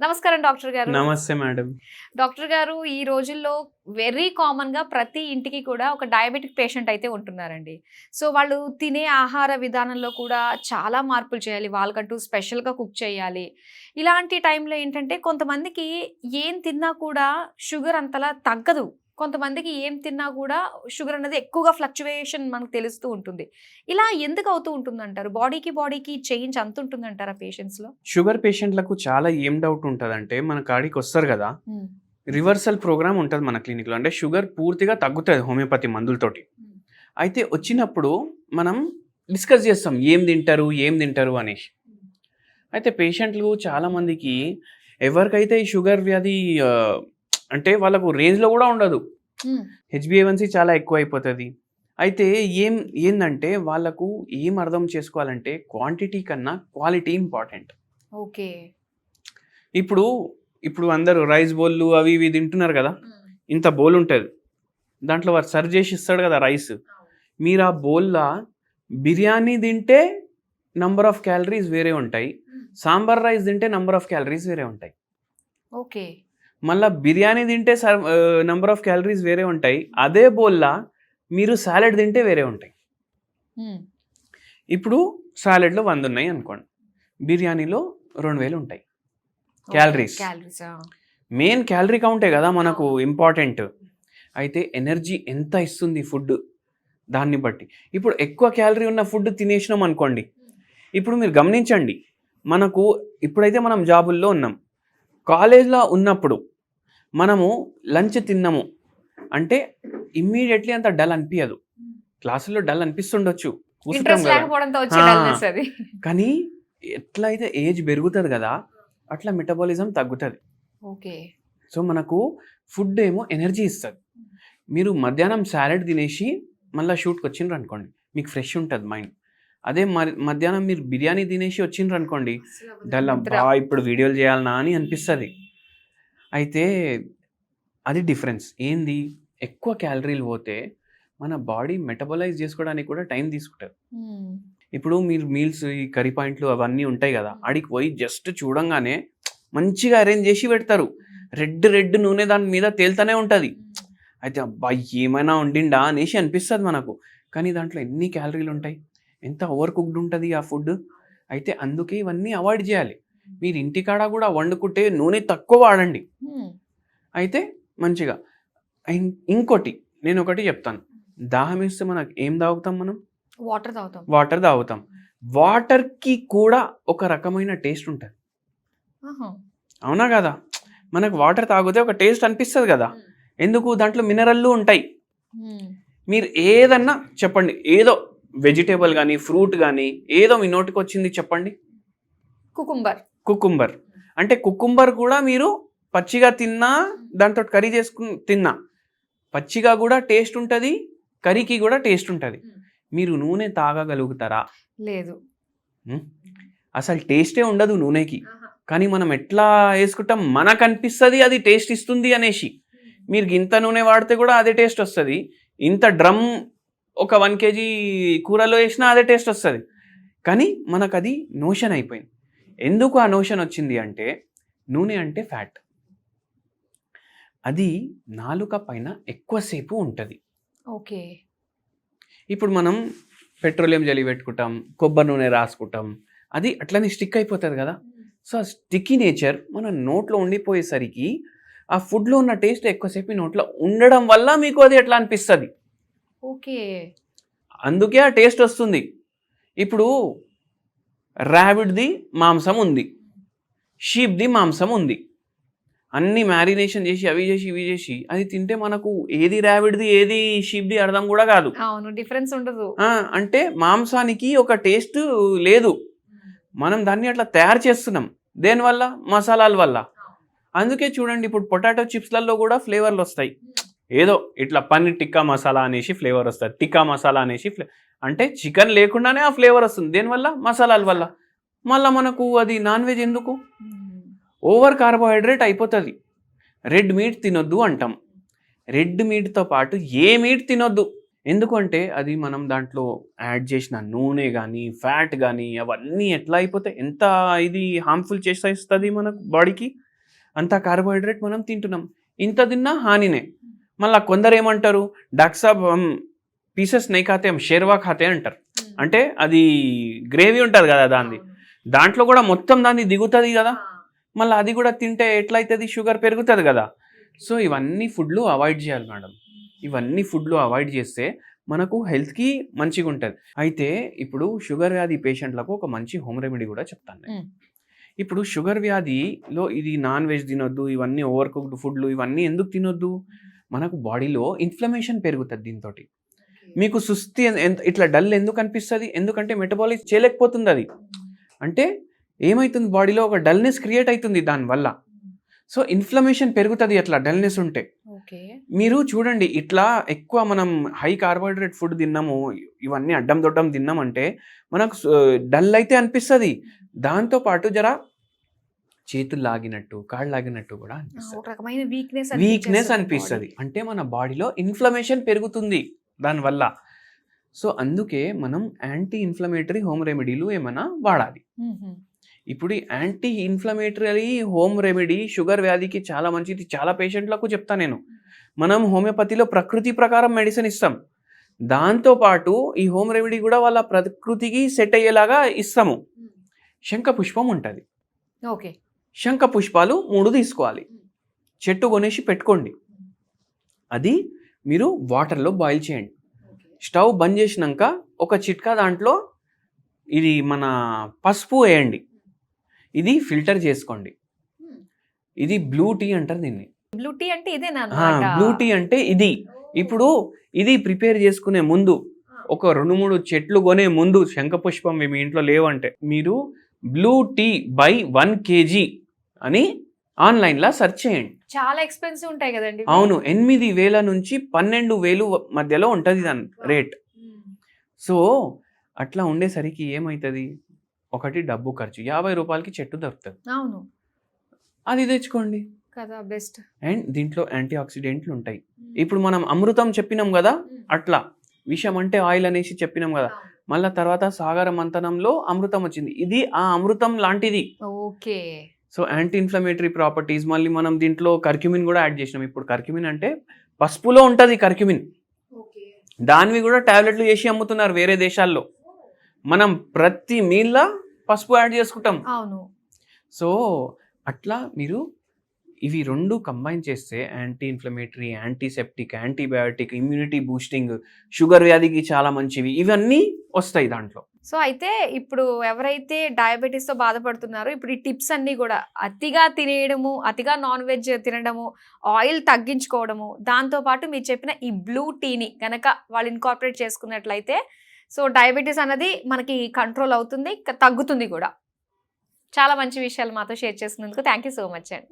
నమస్కారం డాక్టర్ గారు. నమస్తే మేడం. డాక్టర్ గారు ఈ రోజుల్లో వెరీ కామన్గా ప్రతి ఇంటికి కూడా ఒక డయాబెటిక్ పేషెంట్ అయితే ఉంటున్నారండి. సో వాళ్ళు తినే ఆహార విధానంలో కూడా చాలా మార్పులు చేయాలి. వాళ్ళకంటూ స్పెషల్గా కుక్ చేయాలి. ఇలాంటి టైంలో ఏంటంటే కొంతమందికి ఏం తిన్నా కూడా షుగర్ అంతలా తగ్గదు. కొంతమందికి ఏం తిన్నా కూడా షుగర్ అనేది ఎక్కువగా ఫ్లక్చువేషన్ మనకు తెలుస్తూ ఉంటుంది. ఇలా ఎందుకు అవుతూ ఉంటుంది అంటారు బాడీకి బాడీకి చేంజ్ అంత ఉంటుంది అంటారా పేషెంట్స్లో షుగర్ పేషెంట్లకు చాలా ఏం డౌట్ ఉంటుంది అంటే మన కాడికి వస్తారు కదా రివర్సల్ ప్రోగ్రామ్ ఉంటుంది మన క్లినిక్లో. అంటే షుగర్ పూర్తిగా తగ్గుతుంది హోమియోపతి మందులతోటి. అయితే వచ్చినప్పుడు మనం డిస్కస్ చేస్తాం ఏం తింటారు ఏం తింటారు అనేసి అయితే పేషెంట్లు చాలామందికి ఎవరికైతే ఈ షుగర్ వ్యాధి అంటే వాళ్ళకు రేంజ్లో కూడా ఉండదు. హెచ్బిఏవన్సీ చాలా ఎక్కువ అయిపోతుంది అయితే ఏం ఏందంటే వాళ్ళకు ఏం అర్థం చేసుకోవాలంటే క్వాంటిటీ కన్నా క్వాలిటీ ఇంపార్టెంట్. ఓకే. ఇప్పుడు ఇప్పుడు అందరూ రైస్ బౌల్లు అవి ఇవి తింటున్నారు కదా ఇంత బౌల్ ఉంటుంది. దాంట్లో వారు సర్వ్ చేసి ఇస్తాడు కదా రైస్. మీరు ఆ బౌల్లా బిర్యానీ తింటే నంబర్ ఆఫ్ క్యాలరీస్ వేరే ఉంటాయి. సాంబార్ రైస్ తింటే నంబర్ ఆఫ్ క్యాలరీస్ వేరే ఉంటాయి. ఓకే. మళ్ళీ బిర్యానీ తింటే నంబర్ ఆఫ్ క్యాలరీస్ వేరే ఉంటాయి. అదే బౌల్లా మీరు సాలెడ్ తింటే వేరే ఉంటాయి. ఇప్పుడు సాలెడ్లో వంద ఉన్నాయి అనుకోండి. బిర్యానీలో రెండు వేలు ఉంటాయి. క్యాలరీస్ మెయిన్ క్యాలరీ కౌంటే కదా మనకు ఇంపార్టెంట్ అయితే ఎనర్జీ ఎంత ఇస్తుంది ఫుడ్ దాన్ని బట్టి. ఇప్పుడు ఎక్కువ క్యాలరీ ఉన్న ఫుడ్ తినేసినాం అనుకోండి. ఇప్పుడు మీరు గమనించండి. మనకు ఇప్పుడైతే మనం జాబుల్లో ఉన్నాం. కాలేజ్లో ఉన్నప్పుడు మనము లంచ్ తిన్నాము అంటే ఇమ్మీడియట్లీ అంత డల్ అనిపించదు క్లాసులో డల్ అనిపిస్తుండొచ్చు. కానీ ఎట్లయితే ఏజ్ పెరుగుతుంది కదా అట్లా మెటబాలిజం తగ్గుతుంది. ఓకే. సో మనకు ఫుడ్ ఏమో ఎనర్జీ ఇస్తుంది. మీరు మధ్యాహ్నం సాలెడ్ తినేసి మళ్ళీ షూట్కి వచ్చిండ్రు అనుకోండి మీకు ఫ్రెష్ ఉంటుంది మైండ్. అదే మధ్యాహ్నం మీరు బిర్యానీ తినేసి వచ్చిండ్రు అనుకోండి డల్ అబ్బా ఇప్పుడు వీడియోలు చేయాలనా అని అనిపిస్తుంది. అయితే అది డిఫరెన్స్. ఏంది? ఎక్కువ క్యాలరీలు పోతే మన బాడీ మెటబలైజ్ చేసుకోవడానికి కూడా టైం తీసుకుంటుంది. ఇప్పుడు మీరు మీల్స్ ఈ కర్రీ పాయింట్లు అవన్నీ ఉంటాయి కదా ఆడికి పోయి జస్ట్ చూడంగానే మంచిగా అరేంజ్ చేసి పెడతారు. రెడ్ రెడ్ నూనె దాని మీద తేలుతూనే ఉంటుంది. అయితే అబ్బా ఏమైనా వండిండా అనేసి అనిపిస్తుంది మనకు. కానీ దాంట్లో ఎన్ని క్యాలరీలు ఉంటాయి? ఎంత ఓవర్ కుక్డ్ ఉంటుంది ఆ ఫుడ్ అయితే అందుకే ఇవన్నీ అవాయిడ్ చేయాలి. మీరు ఇంటికాడ కూడా వండుకుంటే నూనె తక్కువ వాడండి. అయితే మంచిగా. ఇంకోటి నేను ఒకటి చెప్తాను. దాహం వేస్తే మనకు ఏం తాగుతాం మనం? వాటర్ తాగుతాం. వాటర్ తాగుతాం. వాటర్కి కూడా ఒక రకమైన టేస్ట్ ఉంటుంది. అవునా కదా? మనకు వాటర్ తాగితే ఒక టేస్ట్ అనిపిస్తుంది కదా? ఎందుకు? దాంట్లో మినరల్లు ఉంటాయి. మీరు ఏదన్నా చెప్పండి. ఏదో వెజిటేబుల్ కానీ ఫ్రూట్ కానీ ఏదో మీ నోటికి వచ్చింది చెప్పండి. కుకుంబర్. కుకుంబర్. అంటే కుకుంబర్ కూడా మీరు పచ్చిగా తిన్నా దాంతో కర్రీ చేసుకుని తిన్నా. పచ్చిగా కూడా టేస్ట్ ఉంటుంది కర్రీకి కూడా టేస్ట్ ఉంటుంది. మీరు నూనె తాగగలుగుతారా? లేదు. అసలు టేస్టే ఉండదు నూనెకి. కానీ మనం ఎట్లా వేసుకుంటాం? మనకు అనిపిస్తుంది అది టేస్ట్ ఇస్తుంది అనేసి. మీరు ఇంత నూనె వాడితే కూడా అదే టేస్ట్ వస్తుంది. ఇంత డ్రమ్ ఒక వన్ కేజీ కూరలో వేసినా అదే టేస్ట్ వస్తుంది. కానీ మనకు అది నోషన్ అయిపోయింది. ఎందుకు ఆ నోషన్ వచ్చింది అంటే నూనె అంటే ఫ్యాట్. అది నాలుక పైన ఎక్కువసేపు ఉంటుంది. ఓకే. ఇప్పుడు మనం పెట్రోలియం జలి పెట్టుకుంటాం కొబ్బరి నూనె రాసుకుంటాం అది అట్లనే స్టిక్ అయిపోతుంది కదా. సో ఆ స్టిక్కీ నేచర్ మన నోట్లో ఉండిపోయేసరికి ఆ ఫుడ్లో ఉన్న టేస్ట్ ఎక్కువసేపు నోట్లో ఉండడం వల్ల మీకు అది ఎట్లా అనిపిస్తుంది? ఓకే. అందుకే ఆ టేస్ట్ వస్తుంది. ఇప్పుడు ర్యాబిడ్ది మాంసం ఉంది. షీప్ది మాంసం ఉంది. అన్ని మ్యారినేషన్ చేసి అవి చేసి ఇవి చేసి అది తింటే మనకు ఏది ర్యాబిడ్ది ఏది షీప్ది అర్థం కూడా కాదు. అవును డిఫరెన్స్ ఉండదు. అంటే మాంసానికి ఒక టేస్ట్ లేదు. మనం దాన్ని అట్లా తయారు చేస్తున్నాం. దేనివల్ల? మసాలాల వల్ల. అందుకే చూడండి ఇప్పుడు పొటాటో చిప్స్లలో కూడా ఫ్లేవర్లు వస్తాయి. ఏదో ఇట్లా పన్నీర్ టిక్కా మసాలా అనేసి ఫ్లేవర్ వస్తుంది. టిక్కా మసాలా అనేసి ఫ్లే అంటే చికెన్ లేకుండానే ఆ ఫ్లేవర్ వస్తుంది. దేనివల్ల? మసాలాల వల్ల. మళ్ళీ మనకు అది నాన్ వెజ్ ఎందుకు. ఓవర్ కార్బోహైడ్రేట్ అయిపోతుంది. రెడ్ మీట్ తినొద్దు అంటాం. రెడ్ మీట్తో పాటు ఏ మీట్ తినొద్దు. ఎందుకంటే అది మనం దాంట్లో యాడ్ చేసిన నూనె కానీ ఫ్యాట్ కానీ అవన్నీ ఎట్లా అయిపోతాయి? ఎంత ఇది హార్మ్ఫుల్ చేసేస్తుంది మనకు బాడీకి? అంత కార్బోహైడ్రేట్ మనం తింటున్నాం. ఇంత తిన్నా హానినే. మళ్ళీ కొందరు ఏమంటారు? డాక్టర్ సాబ్ పీసెస్ నెయ్యి ఖాతే షేర్వా ఖాతే అంటారు. అంటే అది గ్రేవీ ఉంటుంది కదా దాన్ని దాంట్లో కూడా మొత్తం దాన్ని దిగుతుంది కదా. మళ్ళీ అది కూడా తింటే ఎట్లయితుంది? షుగర్ పెరుగుతుంది కదా. సో ఇవన్నీ ఫుడ్లు అవాయిడ్ చేయాలి మేడం. ఇవన్నీ ఫుడ్లు అవాయిడ్ చేస్తే మనకు హెల్త్కి మంచిగా ఉంటుంది. అయితే ఇప్పుడు షుగర్ వ్యాధి పేషెంట్లకు ఒక మంచి హోమ్ రెమెడీ కూడా చెప్తాను నేను. ఇప్పుడు షుగర్ వ్యాధిలో ఇది నాన్ వెజ్ తినొద్దు ఇవన్నీ ఓవర్ కుక్డ్ ఫుడ్లు ఇవన్నీ ఎందుకు తినొద్దు? మనకు బాడీలో ఇన్ఫ్లమేషన్ పెరుగుతుంది దీంతో మీకు సుస్థి ఇట్లా డల్ ఎందుకు అనిపిస్తుంది? ఎందుకంటే మెటబాలిక్ చేయలేకపోతుంది అది. అంటే ఏమవుతుంది బాడీలో ఒక డల్నెస్ క్రియేట్ అవుతుంది దానివల్ల సో ఇన్ఫ్లమేషన్ పెరుగుతుంది అట్లా డల్నెస్ ఉంటే. ఓకే. మీరు చూడండి ఇట్లా ఎక్కువ మనం హై కార్బోహైడ్రేట్ ఫుడ్ తిన్నాము ఇవన్నీ అడ్డం దొడ్డం తిన్నామంటే మనకు డల్ అయితే అనిపిస్తుంది. దాంతో పాటు జర చేతులు లాగినట్టు కాళ్ళు లాగినట్టు కూడా అనిపిస్తుంది. వీక్నెస్ వీక్నెస్ అనిపిస్తుంది. అంటే మన బాడీలో ఇన్ఫ్లమేషన్ పెరుగుతుంది దానివల్ల సో అందుకే మనం యాంటీ ఇన్ఫ్లమేటరీ హోమ్ రెమెడీలు ఏమైనా వాడాలి. ఇప్పుడు ఈ anti inflammatory home remedy sugar వ్యాధికి చాలా మంచిది. చాలా పేషెంట్లకు చెప్తా నేను. మనం హోమియోపతిలో ప్రకృతి ప్రకారం మెడిసిన్ ఇస్తాం. దాంతో పాటు ఈ హోమ్ రెమెడీ కూడా వాళ్ళ ప్రకృతికి సెట్ అయ్యేలాగా ఇస్తాము. శంఖ పుష్పం ఉంటుంది. ఓకే. శంఖ పుష్పాలు మూడు తీసుకోవాలి. చెట్టు కొనేసి పెట్టుకోండి. అది మీరు వాటర్లో బాయిల్ చేయండి. స్టవ్ బంద్ చేసినాక ఒక చిట్కా దాంట్లో ఇది మన పసుపు వేయండి. ఇది ఫిల్టర్ చేసుకోండి. ఇది బ్లూ టీ అంటారు దీన్ని. బ్లూ టీ అంటే ఇదేనా బ్లూ టీ అంటే ఇది. ఇప్పుడు ఇది ప్రిపేర్ చేసుకునే ముందు ఒక రెండు మూడు చెట్లు కొనే ముందు శంఖపుష్పం మీ ఇంట్లో లేవంటే మీరు blue tea by one KG అని ఆన్లైన్లో సెర్చ్ చేయండి. చాలా ఎక్స్పెన్సివ్ ఉంటాయి కదండి? అవును ఎనిమిది వేల నుంచి పన్నెండు వేలు మధ్యలో ఉంటుంది దాని రేట్. సో అట్లా ఉండేసరికి ఏమవుతుంది ఒకటి డబ్బు ఖర్చు యాభై రూపాయలకి చెట్టు దొరుకుతుంది. అవును. అది తెచ్చుకోండి. కదా బెస్ట్. అండ్ దీంట్లో యాంటీ ఆక్సిడెంట్లు ఉంటాయి ఇప్పుడు మనం అమృతం చెప్పినాం కదా అట్లా. విషం అంటే ఆయిల్ అనేసి చెప్పినాం కదా. మళ్ళా తర్వాత సాగర మంతనంలో అమృతం వచ్చింది. ఇది ఆ అమృతం లాంటిది. Okay. So anti inflammatory properties మళ్ళీ మనం దీంట్లో కర్క్యూమిన్ కూడా యాడ్ చేసినాం. ఇప్పుడు కర్క్యూమిన్ అంటే పసుపులో ఉంటుంది కర్క్యూమిన్ దానివి కూడా టాబ్లెట్లు చేసి అమ్ముతున్నారు వేరే దేశాల్లో. మనం ప్రతి మీల్లో పసుపు యాడ్ చేసుకుంటాం. సో అట్లా మీరు ఇవి రెండు కంబైన్ చేస్తే anti inflammatory antiseptic antibiotic immunity boosting sugar వ్యాధికి చాలా మంచివి. ఇవన్నీ వస్తాయి దాంట్లో. సో అయితే ఇప్పుడు ఎవరైతే డయాబెటీస్తో బాధపడుతున్నారో ఇప్పుడు ఈ టిప్స్ అన్ని కూడా అతిగా తినేయడము అతిగా నాన్ వెజ్ తినడము ఆయిల్ తగ్గించుకోవడము దాంతో పాటు మీరు చెప్పిన ఈ బ్లూ టీని కనుక వాళ్ళు ఇన్కార్పొరేట్ చేసుకున్నట్లయితే సో డయాబెటీస్ అనేది మనకి కంట్రోల్ అవుతుంది తగ్గుతుంది కూడా. చాలా మంచి విషయాలు మాతో షేర్ చేసినందుకు థ్యాంక్ యూ సో మచ్ అండి.